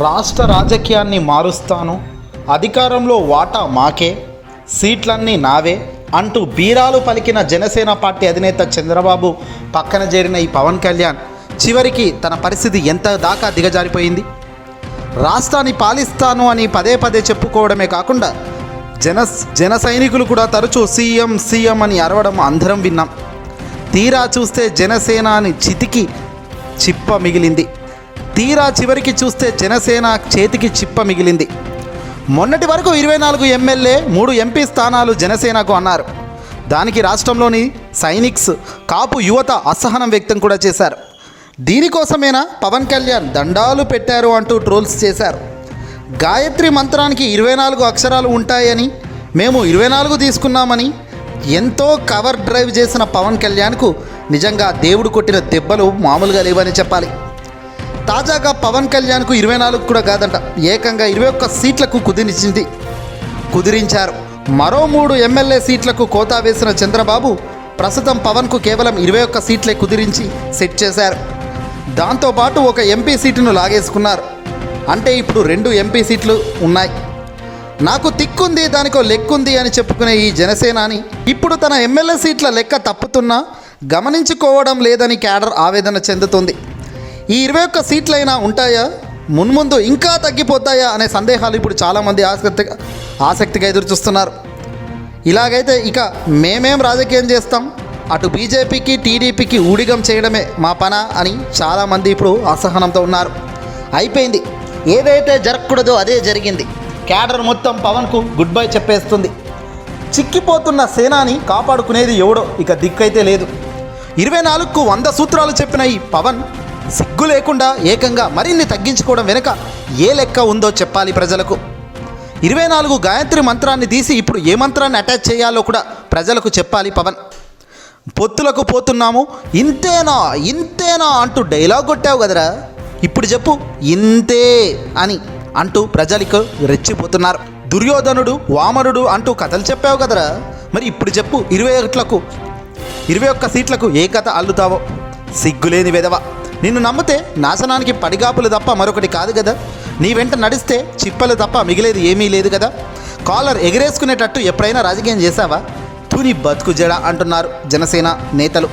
రాష్ట్ర రాజకీయాన్ని మారుస్తాను అధికారంలో వాటా మాకే సీట్లన్నీ నావే అంటూ బీరాలు పలికిన జనసేన పార్టీ అధినేత చంద్రబాబు పక్కన చేరిన ఈ పవన్ కళ్యాణ్ చివరికి తన పరిస్థితి ఎంత దాకా దిగజారిపోయింది? రాష్ట్రాన్ని పాలిస్తాను అని పదే పదే చెప్పుకోవడమే కాకుండా జన జన సైనికులు కూడా తరచూ సీఎం సీఎం అని అరవడం అందరం విన్నాం. తీరా చూస్తే జనసేన అని చితికి చిప్ప మిగిలింది. తీరా చివరికి చూస్తే జనసేన చేతికి చిప్ప మిగిలింది. మొన్నటి వరకు ఇరవై నాలుగు ఎమ్మెల్యే మూడు ఎంపీ స్థానాలు జనసేనకు అన్నారు. దానికి రాష్ట్రంలోని సైనిక్స్ కాపు యువత అసహనం వ్యక్తం కూడా చేశారు. దీనికోసమేనా పవన్ కళ్యాణ్ దండాలు పెట్టారు అంటూ ట్రోల్స్ చేశారు. గాయత్రి మంత్రానికి ఇరవై నాలుగు అక్షరాలు ఉంటాయని మేము ఇరవై నాలుగు తీసుకున్నామని ఎంతో కవర్ డ్రైవ్ చేసిన పవన్ కళ్యాణ్కు నిజంగా దేవుడు కొట్టిన దెబ్బలు మామూలుగా లేవని చెప్పాలి. తాజాగా పవన్ కళ్యాణ్కు ఇరవై నాలుగు కూడా కాదంట. ఏకంగా ఇరవై ఒక్క సీట్లకు కుదిరించింది. కుదిరించారు. మరో మూడు ఎమ్మెల్యే సీట్లకు కోతా వేసిన చంద్రబాబు ప్రస్తుతం పవన్కు కేవలం ఇరవై ఒక్క సీట్లే కుదిరించి సెట్ చేశారు. దాంతోపాటు ఒక ఎంపీ సీటును లాగేసుకున్నారు. అంటే ఇప్పుడు రెండు ఎంపీ సీట్లు ఉన్నాయి. నాకు తిక్కుంది దానికో లెక్కుంది అని చెప్పుకునే ఈ జనసేనాని ఇప్పుడు తన ఎమ్మెల్యే సీట్ల లెక్క తప్పుతున్నా గమనించుకోవడం లేదని క్యాడర్ ఆవేదన చెందుతుంది. ఈ ఇరవై ఒక్క సీట్లైనా ఉంటాయా? మున్ముందు ఇంకా తగ్గిపోతాయా అనే సందేహాలు ఇప్పుడు చాలామంది ఆసక్తిగా ఆసక్తిగా ఎదురు చూస్తున్నారు ఇలాగైతే ఇక మేమేం రాజకీయం చేస్తాం? అటు బీజేపీకి టీడీపీకి ఊడిగం చేయడమే మా పన అని చాలామంది ఇప్పుడు అసహనంతో ఉన్నారు. అయిపోయింది. ఏదైతే జరగకూడదో అదే జరిగింది. క్యాడర్ మొత్తం పవన్కు గుడ్ బై చెప్పేస్తుంది. చిక్కిపోతున్న సేనాని కాపాడుకునేది ఎవడో ఇక దిక్కైతే లేదు. ఇరవై నాలుగుకు వంద సూత్రాలు చెప్పిన ఈ పవన్ సిగ్గు లేకుండా ఏకంగా మరిన్ని తగ్గించుకోవడం వెనుక ఏ లెక్క ఉందో చెప్పాలి ప్రజలకు. ఇరవై నాలుగు గాయత్రి మంత్రాన్ని తీసి ఇప్పుడు ఏ మంత్రాన్ని అటాచ్ చేయాలో కూడా ప్రజలకు చెప్పాలి పవన్. పొత్తులకు పోతున్నాము ఇంతేనా ఇంతేనా అంటూ డైలాగ్ కొట్టావు కదరా. ఇప్పుడు చెప్పు ఇంతే అని అంటూ ప్రజలకు రెచ్చిపోతున్నారు. దుర్యోధనుడు వామనుడు అంటూ కథలు చెప్పావు కదరా. మరి ఇప్పుడు చెప్పు ఇరవై ఒకట్లకు ఇరవై ఒక్క సీట్లకు ఏ కథ అల్లుతావో. సిగ్గులేని వెదవ నిన్ను నమ్మితే నాశనానికి పడిగాపులు తప్ప మరొకటి కాదు కదా. నీ వెంట నడిస్తే చిప్పలు తప్ప మిగిలేది ఏమీ లేదు కదా. కాలర్ ఎగరేసుకునేటట్టు ఎప్పుడైనా రాజకీయం చేశావా? తుని బతుకు జడ అంటున్నారు జనసేన నేతలు.